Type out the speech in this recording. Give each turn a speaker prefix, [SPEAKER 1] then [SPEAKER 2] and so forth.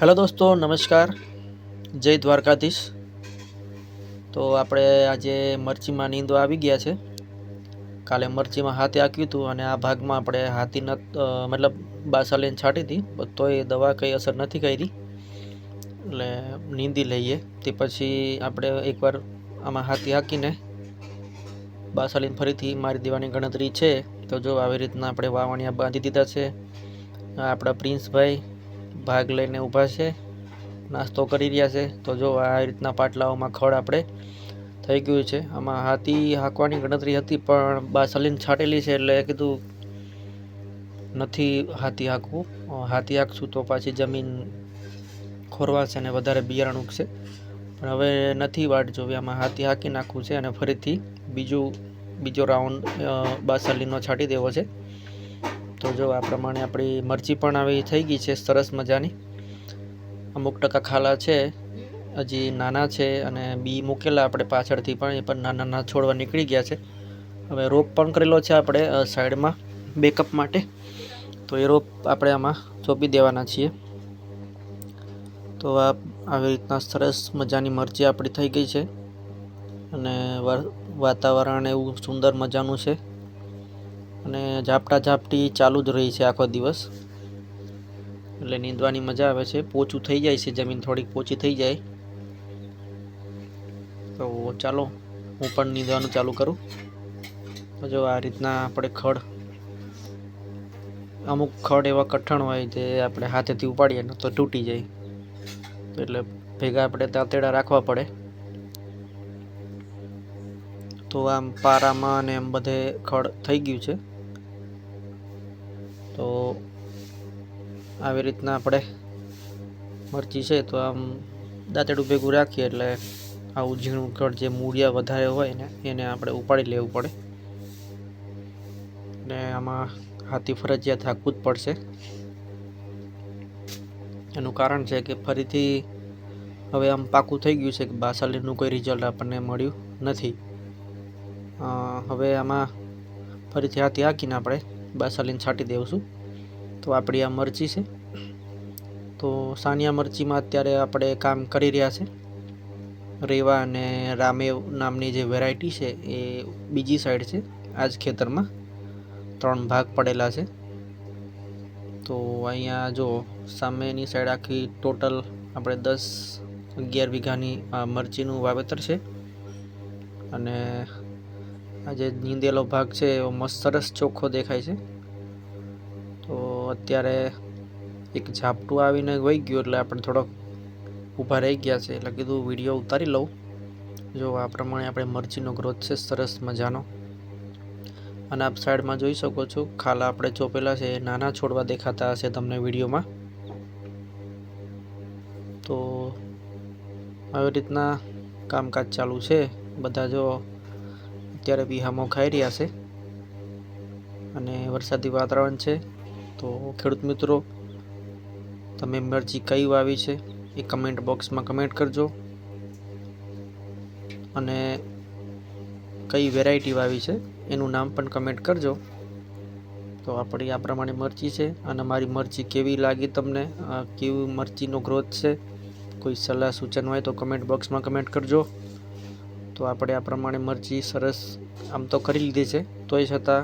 [SPEAKER 1] Hello દોસ્તો, નમસ્કાર. જય દ્વારકાધીશ. તો આપણે આજે મરચીમાં નીંદો આવી ગયા છે. કાલે મરચીમાં હાથે આંક્યું હતું અને આ ભાગમાં આપણે હાથી ન મતલબ બાસા છાંટી હતી તોય દવા કંઈ અસર નથી કરી. એટલે નીંદી લઈએ. તે પછી આપણે એકવાર આમાં હાથી હાંકીને બાસાલીને ફરીથી મારી દેવાની ગણતરી છે. તો જો આવી રીતના આપણે વાવણિયા બાંધી દીધા છે. આપણા પ્રિન્સભાઈ ભાગ લઈને ઊભા છે. નાસ્તો કરી રહ્યા છે. તો જો આ રીતના પાટલાઓમાં ખડ આપણે થઈ ગયું છે. આમાં હાથી હાંકવાની ગણતરી હતી, પણ બા સલીન છાંટેલી છે એટલે કીધું નથી હાથી હાંકવું. હાથી હાંકશું તો પાછી જમીન ખોરવાશે અને વધારે બિયારણ ઉગશે. પણ હવે નથી વાટ જોવી. આમાં હાથી હાંકી નાખવું છે અને ફરીથી બીજું, બીજો રાઉન્ડ બાસલીનો છાંટી દેવો છે. તો જો આ પ્રમાણે આપણી મરચી પણ આવી થઈ ગઈ છે, સરસ મજાની. અમુક ટકા ખાલા છે, હજી નાના છે અને બી મૂકેલા આપણે પાછળથી પણ, એ પણ નાના નાના છોડવા નીકળી ગયા છે. હવે રોપ પણ કરેલો છે આપણે સાઈડમાં બેકઅપ માટે. તો એ રોપ આપણે આમાં ચોપી દેવાના છીએ. તો આ આવી રીતના સરસ મજાની મરચી આપણી થઈ ગઈ છે. અને વાતાવરણ એવું સુંદર મજાનું છે. અને ઝાપટા ઝાપટી ચાલુ જ રહી છે આખો દિવસ. એટલે નીંદવાની મજા આવે છે. પોચું થઈ જાય છે જમીન થોડીક, પોચી થઈ જાય. તો ચાલો, હું પણ નીંદવાનું ચાલુ કરું. તો જો આ રીતના આપણે ખડ, અમુક ખડ એવા કઠણ હોય જે આપણે હાથેથી ઉપાડીએ ને તો તૂટી જાય. એટલે ભેગા આપણે તાતેડા રાખવા પડે. તો આમ પારામાં અને એમ બધે ખડ થઈ ગયું છે. આવી રીતના આપણે મરચી છે તો આમ દાંતેડું ભેગું રાખીએ એટલે આવું ઝીણું ખડ જે મૂળિયા વધારે હોય ને, એને આપણે ઉપાડી લેવું પડે. ને આમાં હાથી ફરજિયાત હાંકવું જ પડશે. એનું કારણ છે કે ફરીથી હવે આમ પાકું થઈ ગયું છે કે બાસાલીનું કોઈ રિઝલ્ટ આપણને મળ્યું નથી. હવે આમાં ફરીથી હાથી હાંકીને આપણે બાસાલીને છાંટી દેવશું તો આપણી આ મરચી છે. તો સાનિયા મરચીમાં અત્યારે આપણે કામ કરી રહ્યા છે. રેવા અને રામેવ નામની જે વેરાયટી છે એ બીજી સાઈડ છે આ જ ખેતરમાં ત્રણ ભાગ પડેલા છે. તો અહીંયા જો સામેની સાઈડ આખી ટોટલ આપણે દસ અગિયાર વીઘાની મરચીનું વાવેતર છે. અને આ જે નીંદેલો ભાગ છે, એવો મસ્ત સરસ ચોખ્ખો દેખાય છે. અત્યારે એક ઝાપટું આવીને વહી ગયું એટલે આપણે થોડોક ઊભા રહી ગયા છે એટલે કીધું વીડિયો ઉતારી લઉં. જો આ પ્રમાણે આપણે મરચીનો ગ્રોથ છે, સરસ મજાનો. અને આપ સાઈડમાં જોઈ શકો છો, ખાલા આપણે ચોપેલા છે નાના છોડવા દેખાતા હશે તમને વિડીયોમાં. તો આવી રીતના કામકાજ ચાલુ છે. બધા જો અત્યારે વિહામો ખાઈ રહ્યા છે. અને વરસાદી વાતાવરણ છે. તો ખેડૂત મિત્રો, તમે મરચી કઈ વાવી છે એ કમેન્ટ બોક્સમાં કમેન્ટ કરજો. અને કઈ વેરાયટી વાવી છે એનું નામ પણ કમેન્ટ કરજો. તો આપણી આ પ્રમાણે મરચી છે અને મારી મરચી કેવી લાગી તમને? કેવી મરચીનો ગ્રોથ છે? કોઈ સલાહ સૂચન હોય તો કમેન્ટ બોક્સમાં કમેન્ટ કરજો. તો આપણે આ પ્રમાણે મરચી સરસ આમ તો કરી લીધી છે. તોય છતાં